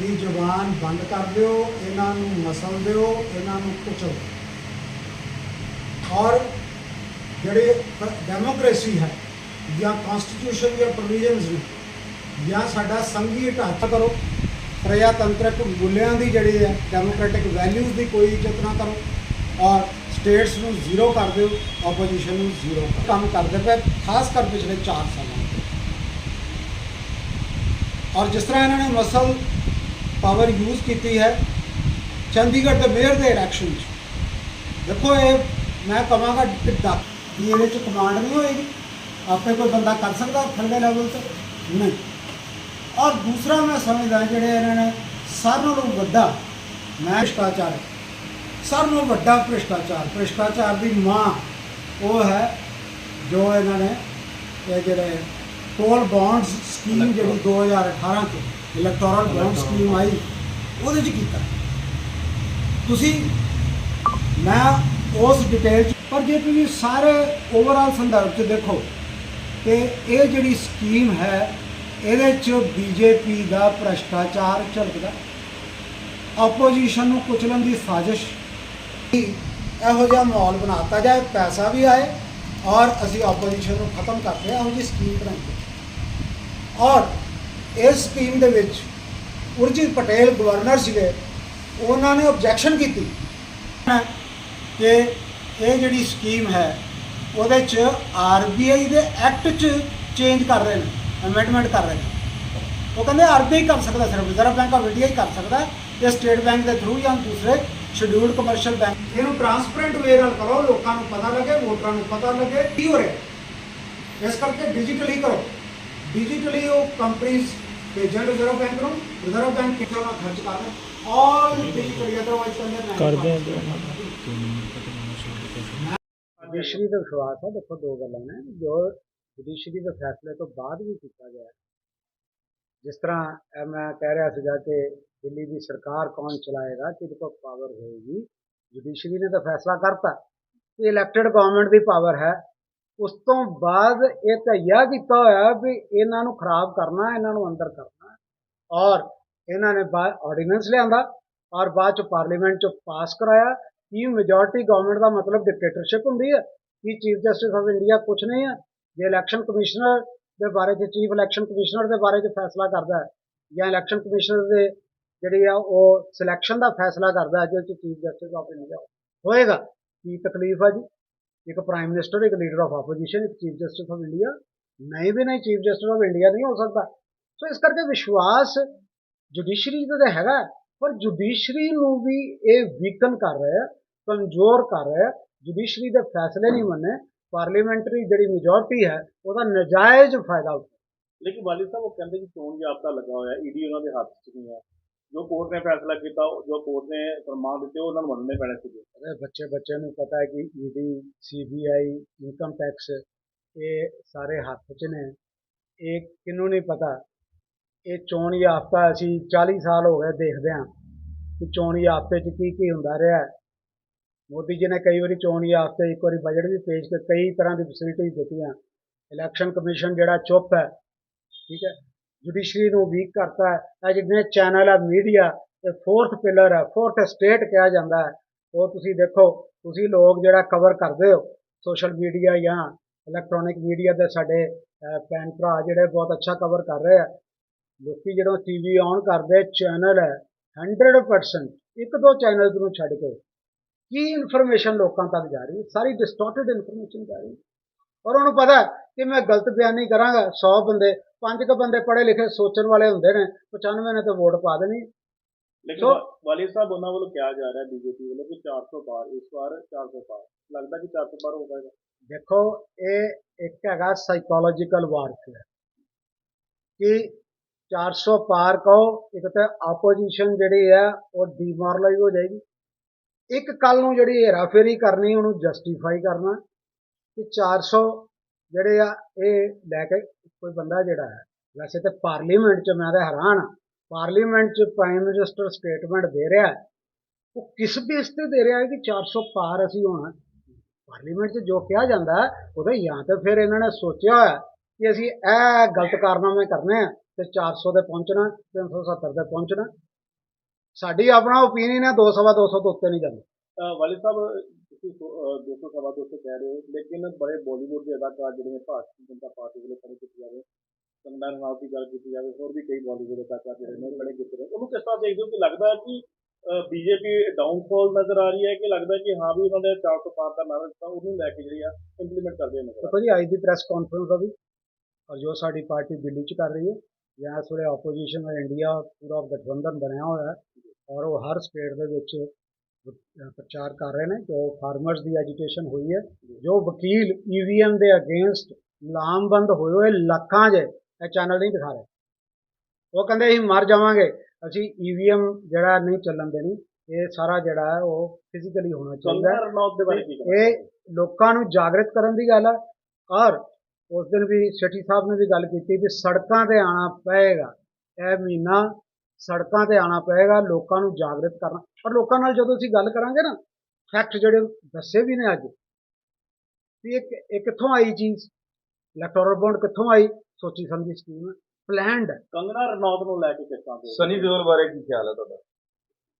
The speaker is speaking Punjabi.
ਦੀ ਜ਼ੁਬਾਨ ਬੰਦ ਕਰ ਦਿਓ, ਇਹਨਾਂ ਨੂੰ ਨਸਲ ਦਿਓ, ਇਹਨਾਂ ਨੂੰ ਕੁਚਲ। ਔਰ ਜਿਹੜੇ ਡੈਮੋਕ੍ਰੇਸੀ ਹੈ, ਜਾਂ ਕਨਸਟੀਟਿਊਸ਼ਨ ਜਾਂ ਪ੍ਰੋਵੀਜ਼ਨਸ ਨੇ, ਜਾਂ ਸਾਡਾ ਸੰਘੀ ਢਾਂਚਾ ਕਰੋ, ਪ੍ਰਜਾਤੰਤਰਕ ਮੁੱਲਿਆਂ ਦੀ ਜਿਹੜੀ ਹੈ ਡੈਮੋਕ੍ਰੈਟਿਕ ਵੈਲਿਊਜ਼ ਦੀ ਕੋਈ ਇੱਜ਼ਤ ਨਾ ਕਰੋ, ਔਰ ਸਟੇਟਸ ਨੂੰ ਜ਼ੀਰੋ ਕਰ ਦਿਓ ਆਪੋਜੀਸ਼ਨ ਨੂੰ ਜ਼ੀਰੋ ਕੰਮ ਕਰਦੇ ਪਏ, ਖਾਸ ਕਰ ਪਿਛਲੇ 4 ਸਾਲਾਂ ਤੋਂ। ਔਰ ਜਿਸ ਤਰ੍ਹਾਂ ਇਹਨਾਂ ਨੇ ਮਸਲ ਪਾਵਰ ਯੂਜ਼ ਕੀਤੀ ਹੈ। ਚੰਡੀਗੜ੍ਹ ਦੇ ਮੇਅਰ ਦੇ ਇਲੈਕਸ਼ਨ 'ਚ। ਦੇਖੋ ਇਹ ਮੈਂ ਕਹਾਂਗਾ ਕਿੱਦਾਂ ਕਿ ਇਹਦੇ 'ਚ ਕਮਾਂਡ ਨਹੀਂ ਹੋਏਗੀ? ਆਪੇ ਕੋਈ ਬੰਦਾ ਕਰ ਸਕਦਾ ਥੱਲੇ ਲੈਵਲ ਤੇ ਨਹੀਂ। ਔਰ ਦੂਸਰਾ ਮੈਂ ਸਮਝਦਾ ਜਿਹੜੇ ਇਹਨਾਂ ਨੇ ਸਾਰਿਆਂ ਨਾਲੋਂ ਵੱਡਾ ਮੈਂ ਭ੍ਰਿਸ਼ਟਾਚਾਰ। ਸਾਰਿਆਂ ਨਾਲੋਂ ਵੱਡਾ ਭ੍ਰਿਸ਼ਟਾਚਾਰ। ਭ੍ਰਿਸ਼ਟਾਚਾਰ ਦੀ ਮਾਂ ਉਹ ਹੈ ਜੋ ਇਹਨਾਂ ਨੇ ਇਹ ਜਿਹੜੇ ਕੋਲ ਬੌਂਡਸ ਸਕੀਮ ਜਿਹੜੀ 2018 ਚ ਇਲੈਕਟੋਰਲ ਬੌਂਡ ਸਕੀਮ ਆਈ, ਉਹਦੇ ਚ ਕੀਤਾ। ਤੁਸੀਂ, ਮੈਂ ਉਸ ਡਿਟੇਲ ਚ, ਪਰ ਜੇ ਤੁਸੀਂ ਸਾਰੇ ਓਵਰਆਲ ਸੰਦਰਭ ਚ ਦੇਖੋ ਕਿ ਇਹ ਜਿਹੜੀ ਸਕੀਮ ਹੈ, ਇਹਦੇ ਚ ਬੀਜੇਪੀ ਦਾ ਭ੍ਰਸ਼ਟਾਚਾਰ ਝਲਕਦਾ। ਆਪੋਜੀਸ਼ਨ ਨੂੰ ਕੁਚਲਣ ਦੀ ਸਾਜ਼ਿਸ਼, ਇਹੋ ਜਿਹਾ ਮਾਹੌਲ ਬਣਾਤਾ ਜਾਏ, ਪੈਸਾ ਵੀ ਆਏ, ਔਰ ਅਸੀਂ ਆਪੋਜੀਸ਼ਨ ਨੂੰ ਖਤਮ ਕਰਦੇ ਇਹੋ ਜਿਹੀ ਸਕੀਮ ਬਣਾਈ। ਔਰ ਇਸ ਸਕੀਮ ਦੇ ਵਿੱਚ ਉਰਜੀਤ ਪਟੇਲ ਗਵਰਨਰ ਸੀਗੇ, ਉਹਨਾਂ ਨੇ ਆਬਜੈਕਸ਼ਨ ਕੀਤੀ। ਕਿ ਇਹ ਜਿਹੜੀ ਸਕੀਮ ਹੈ, ਉਹਦੇ ਚ ਆਰਬੀਆਈ ਦੇ ਐਕਟ ਚ ਚੇਂਜ ਕਰ ਰਹੇ ਨੇ ਅਮੈਂਡਮੈਂਟ ਕਰ ਰਹੇ ਨੇ। ਉਹ ਕਹਿੰਦੇ ਆਰਬੀਆਈ ਕਰ ਸਕਦਾ ਸਿਰਫ ਰਿਜ਼ਰਵ ਬੈਂਕ ਆਫ ਇੰਡੀਆ ਹੀ ਕਰ ਸਕਦਾ, ਇਹ ਸਟੇਟ ਬੈਂਕ ਦੇ ਥਰੂ ਜਾਂ ਦੂਸਰੇ ਸ਼ਡਿਊਲਡ ਕਮਰਸ਼ੀਅਲ ਬੈਂਕ ਇਹਨੂੰ ਟਰਾਂਸਪੇਰੈਂਟ ਵੇ ਨਾਲ ਕਰੋ, ਲੋਕਾਂ ਨੂੰ ਪਤਾ ਲੱਗੇ, ਵੋਟਰਾਂ ਨੂੰ ਪਤਾ ਲੱਗੇ, ਕੀ ਹੋ ਰਿਹਾ। ਇਸ ਕਰਕੇ ਡਿਜੀਟਲੀ ਕਰੋ। ਡਿਜੀਟਲੀ ਉਹ ਕੰਪਨੀਆਂ ਭੇਜਣ ਰਿਜ਼ਰਵ ਬੈਂਕ ਨੂੰ ਰਿਜ਼ਰਵ ਬੈਂਕ ਕਿੱਥੋਂ ਨਾ ਖਰਚ ਕਰ ਰਿਹਾ ਆਲ ਡਿਜੀਟਲੀ ਅਦਰਵਾਈਜ਼ ਕਹਿੰਦੇ ਕਰਦੇ ਆ ਜੁਡੀਸ਼ਰੀ ਦਾ ਵਿਸ਼ਵਾਸ ਹੈ ਦੇਖੋ ਦੋ ਗੱਲਾਂ ਨੇ ਜੋ ਜੁਡੀਸ਼ਰੀ ਦੇ ਫੈਸਲੇ ਤੋਂ ਬਾਅਦ ਵੀ ਕੀਤਾ ਗਿਆ ਹੈ। ਜਿਸ ਤਰ੍ਹਾਂ ਇਹ ਮੈਂ ਕਹਿ ਰਿਹਾ ਸੀਗਾ ਕਿ ਦਿੱਲੀ ਦੀ ਸਰਕਾਰ ਕੌਣ ਚਲਾਏਗਾ ਕਿਹਦੇ ਕੋਲ ਪਾਵਰ ਹੋਏਗੀ ਜੁਡੀਸ਼ਰੀ ਨੇ ਤਾਂ ਫੈਸਲਾ ਕਰਤਾ ਕਿ ਉਸ ਤੋਂ ਬਾਅਦ ਇਹ ਤਈਆ ਕੀਤਾ ਹੋਇਆ ਵੀ ਇਹਨਾਂ ਨੂੰ ਖਰਾਬ ਕਰਨਾ, ਇਹਨਾਂ ਨੂੰ ਅੰਦਰ ਕਰਨਾ ਔਰ ਇਹਨਾਂ ਨੇ ਬਾਅਦ ਆਰਡੀਨੈਂਸ ਲਿਆਂਦਾ ਔਰ ਬਾਅਦ ਚ ਪਾਰਲੀਮੈਂਟ ਚ ਪਾਸ ਕਰਾਇਆ ਕੀ ਮੈਜੋਰਟੀ ਗਵਰਨਮੈਂਟ ਦਾ ਮਤਲਬ ਡਿਕਟੇਟਰਸ਼ਿਪ ਹੁੰਦੀ ਹੈ, ਕਿ ਚੀਫ ਜਸਟਿਸ ਆਫ ਇੰਡੀਆ ਕੁਝ ਨਹੀਂ ਹੈ। ਜੇ ਇਲੈਕਸ਼ਨ ਕਮਿਸ਼ਨਰ ਦੇ ਬਾਰੇ ਚ ਚੀਫ ਇਲੈਕਸ਼ਨ ਕਮਿਸ਼ਨਰ ਦੇ ਬਾਰੇ ਚ ਫੈਸਲਾ ਕਰਦਾ ਹੈ ਜਾਂ ਇਲੈਕਸ਼ਨ ਕਮਿਸ਼ਨਰ ਦੇ ਜਿਹੜੀ ਆ ਉਹ ਸਿਲੈਕਸ਼ਨ ਦਾ ਫੈਸਲਾ ਕਰਦਾ ਹੈ, ਜਿਹਦੇ ਚ ਚੀਫ ਜਸਟਿਸ ਆਫ ਇੰਡੀਆ ਹੋਏਗਾ, ਕੀ ਤਕਲੀਫ ਆ ਜੀ? ਇੱਕ ਪ੍ਰਾਈਮ ਮਿਨਿਸਟਰ ਇੱਕ ਲੀਡਰ ਆਫ ਆਪੋਜੀਸ਼ਨ ਇੱਕ ਚੀਫ ਜਸਟਿਸ ਆਫ ਇੰਡੀਆ ਨਹੀਂ ਵੀ ਨਹੀਂ ਚੀਫ ਜਸਟਿਸ ਆਫ ਇੰਡੀਆ ਨਹੀਂ ਹੋ ਸਕਦਾ। ਸੋ ਇਸ ਕਰਕੇ ਵਿਸ਼ਵਾਸ ਜੁਡੀਸ਼ਰੀ ਦਾ ਤਾਂ ਹੈਗਾ, ਪਰ ਜੁਡੀਸ਼ਰੀ ਨੂੰ ਵੀ ਇਹ ਵੀਕਨ ਕਰ ਰਿਹਾ ਹੈ, ਕਮਜ਼ੋਰ ਕਰ ਰਿਹਾ ਹੈ। ਜੁਡੀਸ਼ਰੀ ਦੇ ਫੈਸਲੇ ਨਹੀਂ ਮੰਨੇ ਪਾਰਲੀਮੈਂਟਰੀ ਜਿਹੜੀ ਮੈਜੋਰਟੀ ਹੈ, ਉਹਦਾ ਨਜਾਇਜ਼ ਫਾਇਦਾ ਉਠਾਉਂਦੀ ਲੇਕਿਨ ਵਾਲੀ ਸਾਹਿਬ, ਉਹ ਕਹਿੰਦੇ ਕਿ ਚੋਣ ਜਾਬਤਾ ਲੱਗਾ ਹੋਇਆ ਈਡੀ ਉਹਨਾਂ ਦੇ ਹੱਥ 'ਚ ਨਹੀਂ ਹੈ। ਜੋ ਕੋਰਟ ਨੇ ਫੈਸਲਾ ਕੀਤਾ, ਜੋ ਕੋਰਟ ਨੇ ਫਰਮਾਨ ਦਿੱਤੇ, ਉਹਨਾਂ ਨੂੰ ਮੰਨਣੇ ਪੈਣੇ ਸੀਗੇ। ਹੈ ਬੱਚੇ, ਬੱਚਿਆਂ ਨੂੰ ਪਤਾ ਹੈ ਕਿ ਈਡੀ ਸੀਬੀਆਈ ਇਨਕਮ ਟੈਕਸ ਇਹ ਸਾਰੇ ਹੱਥ 'ਚ ਨੇ। ਇਹ ਕਿਹਨੂੰ ਨਹੀਂ ਪਤਾ? ਇਹ ਚੋਣ ਯਾਫਤਾ ਅਸੀਂ 40 ਸਾਲ ਹੋ ਗਏ ਦੇਖਦੇ ਹਾਂ ਕਿ ਚੋਣ ਯਾਫਤੇ 'ਚ ਕੀ ਕੀ ਹੁੰਦਾ ਰਿਹਾ। ਮੋਦੀ ਜੀ ਨੇ ਕਈ ਵਾਰੀ ਚੋਣ ਯਾਫਤੇ, ਇੱਕ ਵਾਰੀ ਬਜਟ ਵੀ ਪੇਸ਼ ਕਰ ਕਈ ਤਰ੍ਹਾਂ ਦੀ ਫੈਸਿਲਿਟੀਜ਼ ਦਿੱਤੀਆਂ। ਇਲੈਕਸ਼ਨ ਕਮਿਸ਼ਨ ਜਿਹੜਾ ਚੁੱਪ ਹੈ, ਠੀਕ ਹੈ ਜੁਡੀਸ਼ਰੀ ਨੂੰ ਵੀਕ ਕਰਤਾ ਹੈ। ਇਹ ਜਿੰਨੇ ਚੈਨਲ ਹੈ ਮੀਡੀਆ ਇਹ ਫੋਰਥ ਪਿਲਰ ਹੈ ਫੋਰਥ ਸਟੇਟ ਕਿਹਾ ਜਾਂਦਾ ਹੈ। ਉਹ ਤੁਸੀਂ ਦੇਖੋ, ਤੁਸੀਂ ਲੋਕ ਜਿਹੜਾ ਕਵਰ ਕਰਦੇ ਹੋ ਸੋਸ਼ਲ ਮੀਡੀਆ ਜਾਂ ਇਲੈਕਟ੍ਰੋਨਿਕ ਮੀਡੀਆ ਦੇ ਸਾਡੇ ਭੈਣ ਭਰਾ ਜਿਹੜੇ ਬਹੁਤ ਅੱਛਾ ਕਵਰ ਕਰ ਰਹੇ ਆ। ਲੋਕੀ ਜਦੋਂ ਟੀਵੀ ਔਨ ਕਰਦੇ ਚੈਨਲ ਹੈ 100% ਇੱਕ ਦੋ ਚੈਨਲ ਨੂੰ ਛੱਡ ਕੇ ਕੀ ਇਨਫੋਰਮੇਸ਼ਨ ਲੋਕਾਂ ਤੱਕ ਜਾ ਰਹੀ ਹੈ? ਸਾਰੀ ਡਿਸਟੋਰਟਡ ਇਨਫੋਰਮੇਸ਼ਨ ਜਾ ਰਹੀ ਹੈ। ਔਰ ਉਹਨੂੰ ਪਤਾ ਕਿ ਮੈਂ ਗਲਤ ਬਿਆਨੀ ਕਰਾਂਗਾ। 100 ਬੰਦੇ ਪੰਜ ਕੁ ਬੰਦੇ ਪੜ੍ਹੇ ਲਿਖੇ ਸੋਚਣ ਵਾਲੇ ਹੁੰਦੇ ਨੇ 95 ਨੇ ਤਾਂ ਵੋਟ ਪਾ ਦੇਣੀ। ਲੇਕਿਨ ਵਾਲੀ ਸਾਹਿਬ ਉਹਨਾਂ ਵੱਲੋਂ ਕਿਹਾ ਜਾ ਰਿਹਾ ਬੀਜੇਪੀ ਵੱਲੋਂ ਕਿ 400 ਪਾਰ ਇਸ ਵਾਰ 400 ਪਾਰ ਲੱਗਦਾ ਕਿ 400 ਪਾਰ ਹੋ ਦੇਖੋ ਇਹ ਇੱਕ ਹੈਗਾ ਸਾਈਕੋਲੋਜੀਕਲ ਵਾਰਫੇਅਰ ਕਿ 400 ਪਾਰ ਕਹੋ ਇੱਕ ਤਾਂ ਆਪੋਜੀਸ਼ਨ ਜਿਹੜੀ ਹੈ ਉਹ ਡੀਮੋਰਲਾਈਜ਼ ਹੋ ਜਾਏਗੀ। ਇੱਕ ਕੱਲ ਨੂੰ ਜਿਹੜੀ ਹੇਰਾਫੇਰੀ ਕਰਨੀ ਉਹਨੂੰ ਜਸਟੀਫਾਈ ਕਰਨਾ ਕਿ 400 ਜਿਹੜੇ ਆ, ਇਹ ਲੈ ਕੇ ਕੋਈ ਬੰਦਾ ਜਿਹੜਾ ਹੈ, ਵੈਸੇ ਤੇ ਪਾਰਲੀਮੈਂਟ 'ਚ ਮੈਂ ਤਾਂ ਹੈਰਾਨ ਹਾਂ। ਪਾਰਲੀਮੈਂਟ 'ਚ ਪ੍ਰਾਈਮ ਮਿਨਿਸਟਰ ਸਟੇਟਮੈਂਟ ਦੇ ਰਿਹਾ ਉਹ ਕਿਸ ਬੇਸ ਤੇ ਦੇ ਰਿਹਾ ਹੈ ਕਿ 400 ਪਾਰ ਅਸੀਂ ਹੋਣਾ ਪਾਰਲੀਮੈਂਟ 'ਚ ਜੋ ਕਿਹਾ ਜਾਂਦਾ ਉਹਦਾ ਜਾਂ ਤਾਂ ਫਿਰ ਇਹਨਾਂ ਨੇ ਸੋਚਿਆ ਹੋਇਆ ਕਿ ਅਸੀਂ ਇਹ ਗਲਤ ਕਾਰਨਾਮੇ ਕਰਨੇ ਆ ਤੇ 400 ਦੇ ਪਹੁੰਚਣਾ 370 'ਤੇ ਪਹੁੰਚਣਾ ਸਾਡੀ ਆਪਣਾ ਓਪੀਨੀਅਨ ਹੈ 200 ਸਵਾ 200 ਤੋਂ ਉੱਤੇ ਨਹੀਂ ਜਾਂਦਾ। ਅਹ ਸਾਹਿਬ ਤੁਸੀਂ ਸੋ- ਅਹ 200 ਸਵਾ 200 ਕਹਿ ਰਹੇ ਹੋ। ਲੇਕਿਨ ਬੜੇ ਬਾਲੀਵੁੱਡ ਦੇ ਅਦਾਕਾਰ ਜਿਹੜੇ ਨੇ ਭਾਰਤੀ ਜਨਤਾ ਪਾਰਟੀ ਵੱਲੋਂ ਖੜੇ ਕੀਤੇ ਜਾਵੇ ਕੰਗਨਾ ਰਣਾਵਤ ਦੀ ਗੱਲ ਕੀਤੀ ਜਾਵੇ, ਹੋਰ ਵੀ ਕਈ ਬਾਲੀਵੁੱਡ ਅਦਾਕਾਰ ਜਿਹੜੇ ਨੇ ਉਹ ਖੜੇ ਕੀਤੇ ਨੇ। ਉਹਨੂੰ ਕਿਸ ਤਰ੍ਹਾਂ ਦੇਖਦੇ ਹੋ ਕਿ ਲੱਗਦਾ ਹੈ ਕਿ ਬੀਜੇਪੀ ਡਾਊਨਫਾਲ ਨਜ਼ਰ ਆ ਰਹੀ ਹੈ ਕਿ ਲੱਗਦਾ ਕਿ ਹਾਂ ਵੀ ਉਹਨਾਂ ਦੇ 400 ਪਾਰ ਦਾ ਨਾਰਾ ਦਿੱਤਾ, ਉਹਨੂੰ ਲੈ ਕੇ ਜਿਹੜੀ ਆ ਇੰਪਲੀਮੈਂਟ ਕਰਦੇ ਨਜ਼ਰ ਆ ਦੇਖੋ ਜੀ, ਅੱਜ ਦੀ ਪ੍ਰੈਸ ਕਾਨਫਰੰਸ ਦਾ ਵੀ, ਔਰ ਜੋ ਸਾਡੀ ਪਾਰਟੀ ਦਿੱਲੀ 'ਚ ਕਰ ਰਹੀ ਹੈ, ਜਾਂ ਇਸ ਵੇਲੇ ਆਪੋਜੀਸ਼ਨ ਦਾ ਇੰਡੀਆ ਪੂਰਾ ਗਠਬੰਧਨ ਬਣਿਆ ਹੋਇਆ ਔਰ ਉਹ ਹਰ ਸਟੇਟ ਦੇ ਵਿੱਚ ਪ੍ਰਚਾਰ ਕਰ ਰਹੇ ਨੇ ਜੋ ਫਾਰਮਰਸ ਦੀ ਐਜੀਟੇਸ਼ਨ ਹੋਈ ਹੈ ਜੋ ਵਕੀਲ ਈਵੀਐਮ ਦੇ ਅਗੇਂਸਟ ਲਾਮਬੰਦ ਹੋਏ ਹੋਏ ਲੱਖਾਂ ਜੇ ਇਹ ਚੈਨਲ ਨਹੀਂ ਦਿਖਾ ਰਹੇ। ਉਹ ਕਹਿੰਦੇ ਅਸੀਂ ਮਰ ਜਾਵਾਂਗੇ ਅਸੀਂ ਈਵੀਐਮ ਜਿਹੜਾ ਨਹੀਂ ਚੱਲਣ ਦੇਣੀ ਇਹ ਸਾਰਾ ਜਿਹੜਾ ਹੈ ਉਹ ਫਿਜ਼ੀਕਲੀ ਹੋਣਾ ਚਾਹੀਦਾ। ਇਹ ਲੋਕਾਂ ਨੂੰ ਜਾਗਰਿਤ ਕਰਨ ਦੀ ਗੱਲ ਹੈ ਔਰ ਉਸ ਦਿਨ ਵੀ ਸੇਠੀ ਸਾਹਿਬ ਨੇ ਵੀ ਗੱਲ ਕੀਤੀ ਵੀ ਸੜਕਾਂ ਤੇ ਆਣਾ ਪਏਗਾ ਇਹ ਮਹੀਨਾ ਸੜਕਾਂ ਤੇ ਆਣਾ ਪਏਗਾ ਲੋਕਾਂ ਨੂੰ ਜਾਗਰਿਤ ਕਰਨਾ। ਔਰ ਲੋਕਾਂ ਨਾਲ ਜਦੋਂ ਅਸੀਂ ਗੱਲ ਕਰਾਂਗੇ ਨਾ ਫੈਕਟ ਜਿਹੜੇ ਦੱਸੇ ਵੀ ਨੇ ਅੱਜ ਵੀ ਇਹ ਕਿ- ਇਹ ਕਿੱਥੋਂ ਆਈ ਚੀਜ਼? ਇਲੈਕਟੋਰਲ ਬੌਂਡ ਕਿੱਥੋਂ ਆਈ? ਸੋਚੀ ਸਮਝੀ ਸਕੀਮ ਪਲੈਨਡ ਕੰਗਨਾ ਰਣਾਵਤ ਨੂੰ ਲੈ ਕੇ ਕਿਸ ਤਰ੍ਹਾਂ ਦੇ ਸਨੀ ਦਿਓਲ ਬਾਰੇ ਕੀ ਖਿਆਲ ਹੈ ਤੁਹਾਡਾ?